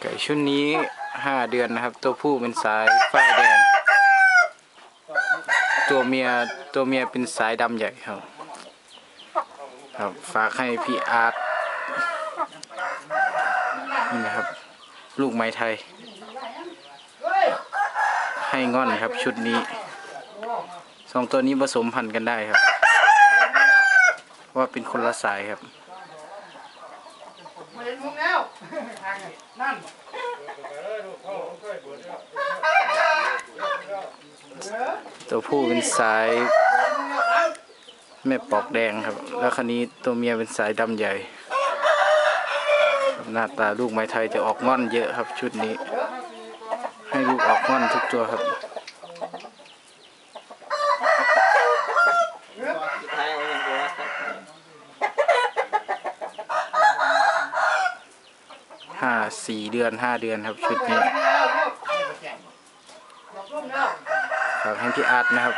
ไก่ชุดนี้ห้าเดือนนะครับ ตัวผู้เป็นสายฝ้ายแดง ตัวเมียตัวเมียเป็นสายดำใหญ่ครับ ครับฝากให้พี่อาร์ตนี่นะครับ ลูกไม้ไทย ให้ง่อนครับชุดนี้สองตัวนี้ผสมพันธุ์กันได้ครับ ว่าเป็นคนละสายครับาเห็นมุมแล้วนั่นตัวผู้เป็นสายแม่ปอกแดงครับ แล้วคันนี้ตัวเมียเป็นสายดำใหญ่ หน้าตาลูกไม้ไทยจะออกง่อนเยอะครับชุดนี้ ให้ลูกออกง่อนทุกตัวครับ ห้าสี่เดือนห้าเดือนครับชุดนี้ฝากให้พี่อาร์ตนะครับ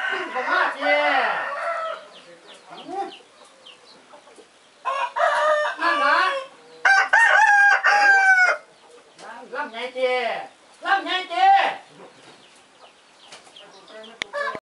ลำไงเจลำไงเจ๊